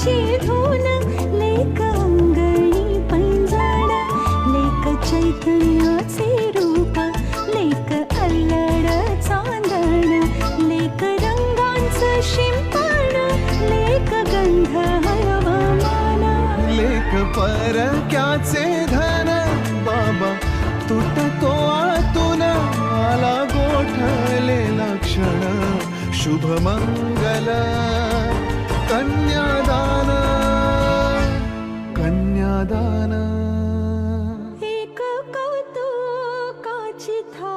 बासरीची धून लेक अंगणी पैंजण लेक चैतन्याचे रूप लेक अल्लड चांदण लेक रंगांचं शिंपण लेक गंध हवामान. लेख परक्याचे धन बाबा तुटतो आतून आला गोठलेला क्षण. शुभ मंगल दाना एक कौतुकाची था